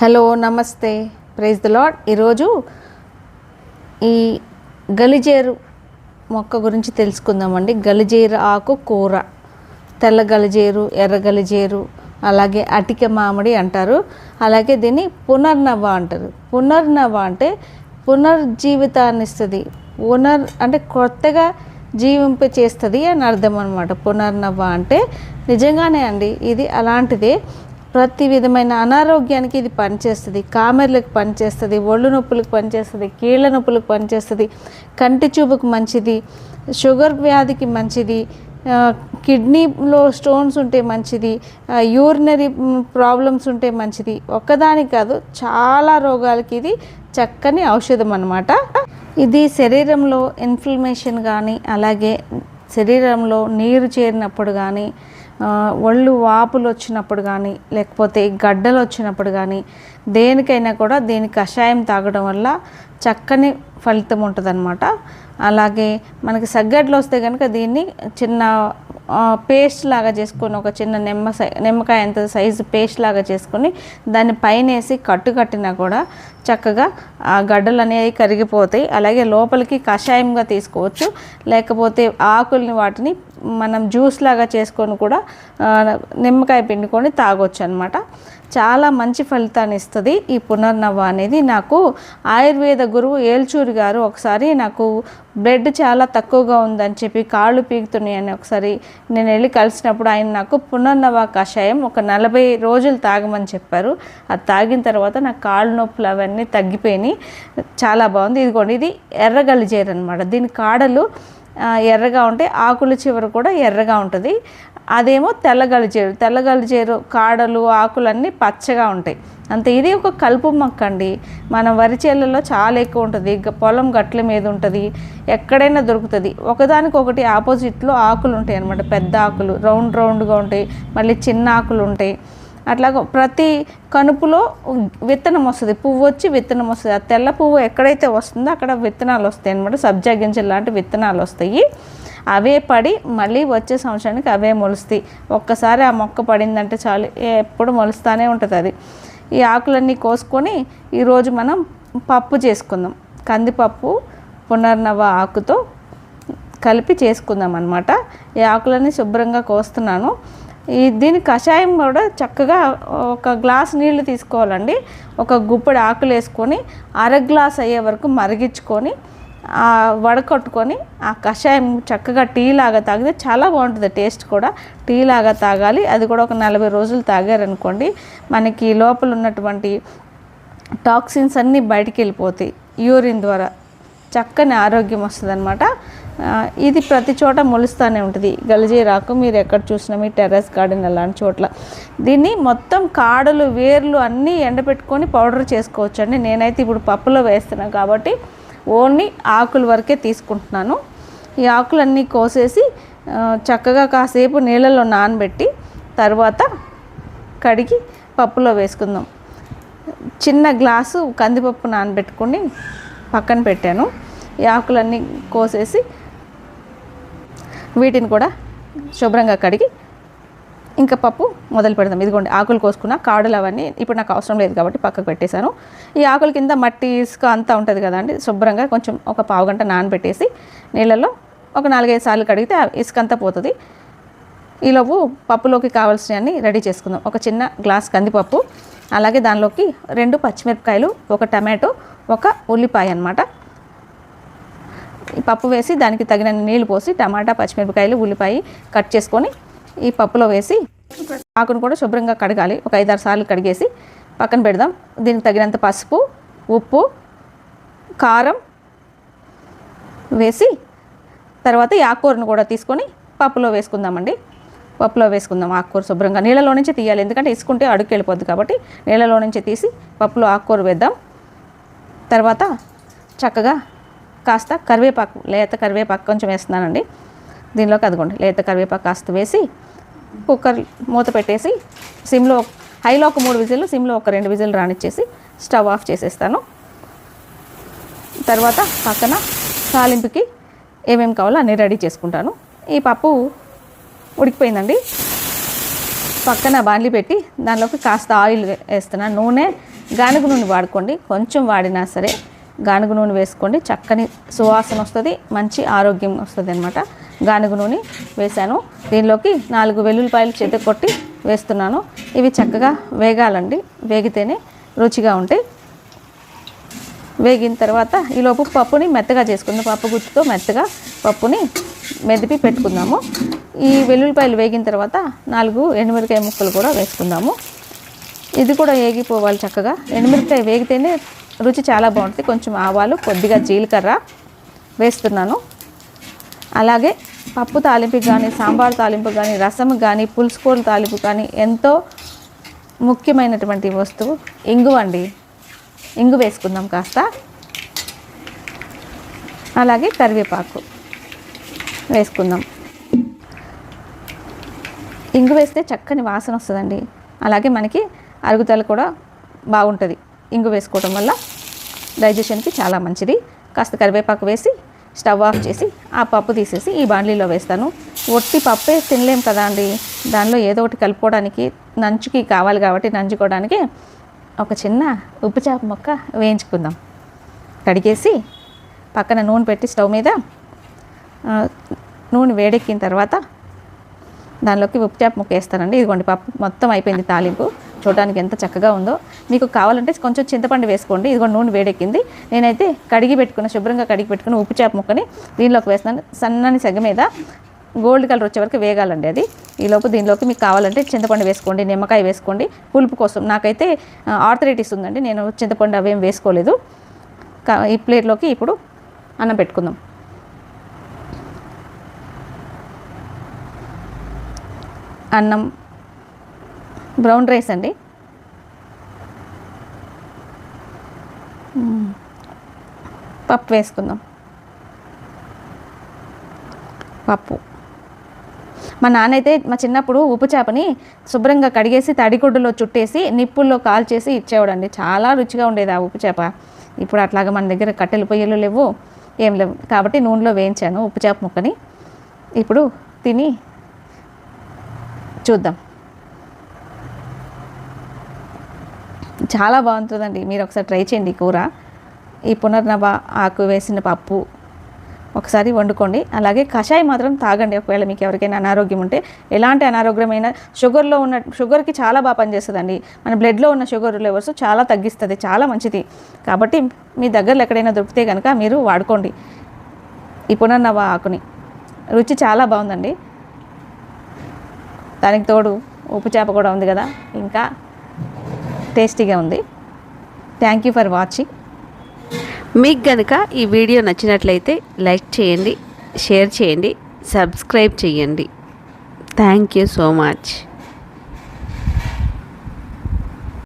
Hello నమస్తే. Praise the lord ఈరోజు ఈ గలిజేరు మొక్క గురించి తెలుసుకుందామండి. గలిజేరు ఆకు కూర. తెల్ల గలిజేరు ఎర్ర గలిజేరు అలాగే అటిక మామిడి అంటారు. అలాగే దీన్ని పునర్నవ అంటారు. పునర్నవ అంటే పునర్జీవితాన్ని ఇస్తుంది పునర్ అంటే కొత్తగా జీవింప చేస్తుంది అని అర్థం అనమాట పునర్నవ అంటే నిజంగానే అండి ఇది అలాంటిదే. ప్రతి విధమైన అనారోగ్యానికి ఇది పనిచేస్తుంది. కామెర్లకు పనిచేస్తుంది. ఒళ్ళు నొప్పులకు పనిచేస్తుంది. కీళ్ళ నొప్పులకు పనిచేస్తుంది. కంటి చూపుకు మంచిది. షుగర్ వ్యాధికి మంచిది. కిడ్నీలో స్టోన్స్ ఉంటే మంచిది. యూరినరీ ప్రాబ్లమ్స్ ఉంటే మంచిది. ఒక్కదానికి కాదు చాలా రోగాలకి ఇది చక్కని ఔషధం అన్నమాట. ఇది శరీరంలో ఇన్ఫ్లమేషన్ కానీ అలాగే శరీరంలో నీరు చేరినప్పుడు కానీ ఒళ్ళు వాపులు వచ్చినప్పుడు కానీ లేకపోతే గడ్డలు వచ్చినప్పుడు కానీ దేనికైనా కూడా దీని కషాయం తాగడం వల్ల చక్కని ఫలితం ఉంటుందన్నమాట. అలాగే మనకి సగ్గడ్లు వస్తే కనుక దీన్ని చిన్న పేస్ట్ లాగా చేసుకొని ఒక చిన్న నిమ్మ సై నిమ్మకాయ ఎంత సైజు పేస్ట్ లాగా చేసుకొని దాన్ని పైన వేసి కట్టు కట్టినా కూడా చక్కగా ఆ గడ్డలు అనేవి కరిగిపోతాయి. అలాగే లోపలికి కషాయంగా తీసుకోవచ్చు. లేకపోతే ఆకుల్ని వాటిని మనం జ్యూస్ లాగా చేసుకొని కూడా నిమ్మకాయ పిండుకొని తాగొచ్చు అనమాట చాలా మంచి ఫలితాన్ని ఇస్తుంది. ఈ పునర్నవ అనేది నాకు ఆయుర్వేద గురువు ఏల్చూరి గారు ఒకసారి నాకు బ్లడ్ చాలా తక్కువగా ఉందని చెప్పి కాళ్ళు పీకుతున్నాయని ఒకసారి నేను వెళ్ళి కలిసినప్పుడు ఆయన నాకు పునర్నవ కషాయం ఒక నలభై రోజులు తాగమని చెప్పారు. అది తాగిన తర్వాత నాకు కాళ్ళు నొప్పులు అవన్నీ తగ్గిపోయినాయి. చాలా బాగుంది. ఇదిగోండి ఇది ఎర్రగలిజేరు అనమాట దీని కాడలు ఎర్రగా ఉంటే ఆకుల చివర కూడా ఎర్రగా ఉంటుంది. అదేమో తెల్లగలిజేరు తెల్లగలిజేరు కాడలు ఆకులన్నీ పచ్చగా ఉంటాయి. అంతే ఇది ఒక కలుపు మొక్క అండి. మన వరి చేలలో చాలా ఎక్కువ ఉంటుంది. పొలం గట్ల మీద ఉంటుంది. ఎక్కడైనా దొరుకుతుంది. ఒకదానికొకటి ఆపోజిట్లో ఆకులు ఉంటాయి అనమాట పెద్ద ఆకులు రౌండ్ రౌండ్గా ఉంటాయి. మళ్ళీ చిన్న ఆకులు ఉంటాయి. అట్లా ప్రతి కనుపులో విత్తనం వస్తుంది. పువ్వు వచ్చి విత్తనం వస్తుంది. ఆ తెల్ల పువ్వు ఎక్కడైతే వస్తుందో అక్కడ విత్తనాలు వస్తాయి అనమాట సబ్జా గింజలు లాంటి విత్తనాలు వస్తాయి. అవే పడి మళ్ళీ వచ్చే సంవత్సరానికి అవే మొలుస్తాయి. ఒక్కసారి ఆ మొక్క పడిందంటే చాలు ఎప్పుడు మొలుస్తూనే ఉంటుంది అది. ఈ ఆకులన్నీ కోసుకొని ఈరోజు మనం పప్పు చేసుకుందాం. కందిపప్పు పునర్నవ ఆకుతో కలిపి చేసుకుందాం అనమాట ఈ ఆకులన్నీ శుభ్రంగా కోస్తున్నాను. ఈ దీని కషాయం కూడా చక్కగా ఒక గ్లాస్ నీళ్ళు తీసుకోవాలండి. ఒక గుప్పడి ఆకులు వేసుకొని అర గ్లాస్ అయ్యే వరకు మరిగించుకొని వడకట్టుకొని ఆ కషాయం చక్కగా టీ లాగా తాగితే చాలా బాగుంటుంది టేస్ట్ కూడా. టీ లాగా తాగాలి. అది కూడా ఒక నలభై రోజులు తాగారనుకోండి. మనకి లోపల ఉన్నటువంటి టాక్సిన్స్ అన్నీ బయటికి వెళ్ళిపోతాయి. యూరిన్ ద్వారా చక్కని ఆరోగ్యం వస్తుంది అనమాట ఇది ప్రతి చోట మొలుస్తూనే ఉంటుంది. గలిజేరాకు మీరు ఎక్కడ చూసినా మీ టెర్రస్ గార్డెన్ అలాంటి చోట్ల. దీన్ని మొత్తం కాడలు వేర్లు అన్నీ ఎండబెట్టుకొని పౌడర్ చేసుకోవచ్చు అండి నేనైతే ఇప్పుడు పప్పులో వేస్తున్నాను కాబట్టి ఓన్లీ ఆకుల వరకే తీసుకుంటున్నాను. ఈ ఆకులన్నీ కోసేసి చక్కగా కాసేపు నీళ్ళలో నానబెట్టి తర్వాత కడిగి పప్పులో వేసుకుందాం. చిన్న గ్లాసు కందిపప్పు నానబెట్టుకొని పక్కన పెట్టాను. ఈ ఆకులన్నీ కోసేసి వీటిని కూడా శుభ్రంగా కడిగి ఇంకా పప్పు మొదలు పెడదాం. ఇదిగోండి ఆకులు కోసుకున్న కాడలు అవన్నీ ఇప్పుడు నాకు అవసరం లేదు కాబట్టి పక్కకు పెట్టేశాను. ఈ ఆకుల కింద మట్టి ఇసుక అంతా ఉంటుంది కదండి శుభ్రంగా కొంచెం ఒక పావు గంట నానబెట్టేసి నీళ్ళల్లో ఒక నాలుగైదు సార్లు కడిగితే ఆ ఇసుక అంతా పోతుంది. ఈలోపు పప్పులోకి కావాల్సినవన్నీ రెడీ చేసుకుందాం. ఒక చిన్న గ్లాస్ కందిపప్పు అలాగే దానిలోకి రెండు పచ్చిమిరపకాయలు ఒక టమాటో ఒక ఉల్లిపాయ అన్నమాట. పప్పు వేసి దానికి తగిన నీళ్ళు పోసి టమాటా పచ్చిమిరపకాయలు ఉల్లిపాయ కట్ చేసుకొని ఈ పప్పులో వేసి ఆకును కూడా శుభ్రంగా కడగాలి. ఒక ఐదారు సార్లు కడిగేసి పక్కన పెడదాం. దీనికి తగినంత పసుపు ఉప్పు కారం వేసి తర్వాత ఈ ఆకుకూరను కూడా తీసుకొని పప్పులో వేసుకుందామండి. పప్పులో వేసుకుందాం. ఆకుకూర శుభ్రంగా నీళ్ళలో నుంచి తీయాలి. ఎందుకంటే ఇసుకుంటే అడుగు వెళ్ళిపోద్ది కాబట్టి నీళ్ళలో నుంచి తీసి పప్పులో ఆకుకూర వేద్దాం. తర్వాత చక్కగా కాస్త కరివేపాకు లేత కరివేపాకు కొంచెం వేస్తున్నానండి. దీనిలోకి అదిగోండి లేత కరివేపాకు కాస్త వేసి కుక్కర్ మూత పెట్టేసి సిమ్లో హైలో ఒక మూడు విజిల్లు సిమ్లో ఒక రెండు విజిల్లు రానిచ్చేసి స్టవ్ ఆఫ్ చేసేస్తాను. తర్వాత పక్కన తాలింపుకి ఏమేమి కావాలో అన్నీ రెడీ చేసుకుంటాను. ఈ పప్పు ఉడికిపోయిందండి. పక్కన బాండ్లీ పెట్టి దానిలోకి కాస్త ఆయిల్ వేస్తున్నాను నూనె గానుగ నూనె వాడుకోండి. కొంచెం వాడినా సరే గానుగ నూనె వేసుకోండి. చక్కని సువాసన వస్తుంది మంచి ఆరోగ్యం వస్తుంది అనమాట గానుగ నూనె వేశాను. దీనిలోకి నాలుగు వెల్లుల్లిపాయలు చేతి కొట్టి వేస్తున్నాను. ఇవి చక్కగా వేగాలండి. వేగితేనే రుచిగా ఉంటాయి వేగిన తర్వాత ఈలోపు పప్పుని మెత్తగా చేసుకుందాం. పప్పు గుత్తుతో మెత్తగా పప్పుని మెదిపి పెట్టుకుందాము. ఈ వెల్లుల్లిపాయలు వేగిన తర్వాత నాలుగు ఎండుమిరకాయ ముక్కలు కూడా వేసుకుందాము. ఇది కూడా వేగిపోవాలి చక్కగా. ఎండుమిరకాయ వేగితేనే రుచి చాలా బాగుంటుంది. కొంచెం ఆవాలు కొద్దిగా జీలకర్ర వేస్తున్నాను. అలాగే పప్పు తాలింపు కానీ సాంబార్ తాలింపు కానీ రసం కానీ పులుసుకూర తాలింపు కానీ ఎంతో ముఖ్యమైనటువంటి వస్తువు. ఇంగు అండి. ఇంగు వేసుకుందాం కాస్త. అలాగే కరివేపాకు వేసుకుందాం. ఇంగు వేస్తే చక్కని వాసన వస్తుందండి. అలాగే మనకి అరుగుదల కూడా బాగుంటుంది. ఇంగు వేసుకోవడం వల్ల డైజెషన్కి చాలా మంచిది. కాస్త కరివేపాకు వేసి స్టవ్ ఆఫ్ చేసి ఆ పప్పు తీసేసి ఈ బాండ్లీలో వేస్తాను. ఒట్టి పప్పే తినలేం కదా అండి. దానిలో ఏదో ఒకటి కలుపుకోవడానికి నంచుకి కావాలి కాబట్టి నంచుకోవడానికి ఒక చిన్న ఉప్పు చేప మొక్క వేయించుకుందాం. కడిగేసి పక్కన నూనె పెట్టి స్టవ్ మీద నూనె వేడెక్కిన తర్వాత దానిలోకి ఉప్పు చేప ముక్క వేస్తానండి. ఇదిగోండి పప్పు మొత్తం అయిపోయింది తాలింపు. చూడడానికి ఎంత చక్కగా ఉందో. మీకు కావాలంటే కొంచెం చింతపండు వేసుకోండి. ఇదిగో నూనె వేడెక్కింది. నేనైతే కడిగి పెట్టుకున్న శుభ్రంగా కడిగి పెట్టుకున్న ఉప్పు చేప ముక్కని దీనిలోకి వేస్తాను సన్నని సెగ మీద గోల్డ్ కలర్ వచ్చే వరకు వేగాలండి అది. ఈలోపు దీనిలోకి మీకు కావాలంటే చింతపండు వేసుకోండి నిమ్మకాయ వేసుకోండి. పులుపు కోసం నాకైతే ఆర్థరైటిస్ ఉందండి. నేను చింతపండు అవేం వేసుకోలేదు. కా- ఈ ప్లేట్లోకి ఇప్పుడు అన్నం పెట్టుకుందాం. అన్నం బ్రౌన్ రైస్ అండి. పప్పు వేసుకుందాం. పప్పు. మా నాన్న అయితే మా చిన్నప్పుడు ఉప్పు చేపని శుభ్రంగా కడిగేసి తడిగుడ్డులో చుట్టేసి నిప్పుల్లో కాల్చేసి ఇచ్చేవాడండి. చాలా రుచిగా ఉండేది ఆ ఉప్పు చేప. ఇప్పుడు అట్లాగా మన దగ్గర కట్టెలు పొయ్యలు లేవు ఏం లేవు. కాబట్టి నూనెలో వేయించాను ఉప్పు చేప ముక్కని. ఇప్పుడు తిని చూద్దాం. చాలా బాగుంటుందండి. మీరు ఒకసారి ట్రై చేయండి కూర. ఈ పునర్నవ ఆకు వేసిన పప్పు ఒకసారి వండుకోండి. అలాగే కషాయం మాత్రం తాగండి. ఒకవేళ మీకు ఎవరికైనా అనారోగ్యం ఉంటే ఎలాంటి అనారోగ్యమైన షుగర్లో ఉన్న షుగర్కి చాలా బాగా పనిచేస్తుందండి. మన బ్లడ్లో ఉన్న షుగర్ లెవెల్స్ చాలా తగ్గిస్తుంది. చాలా మంచిది. కాబట్టి మీ దగ్గరలో ఎక్కడైనా దొరికితే కనుక మీరు వాడుకోండి. ఈ పునర్నవ ఆకుని. రుచి చాలా బాగుందండి. దానికి తోడు ఉప్పు చేప కూడా ఉంది కదా. ఇంకా టేస్టీగా ఉంది. థ్యాంక్ యూ ఫర్ వాచింగ్ మీకు గనుక ఈ వీడియో నచ్చినట్లయితే లైక్ చేయండి షేర్ చేయండి సబ్స్క్రైబ్ చేయండి. Thank you so much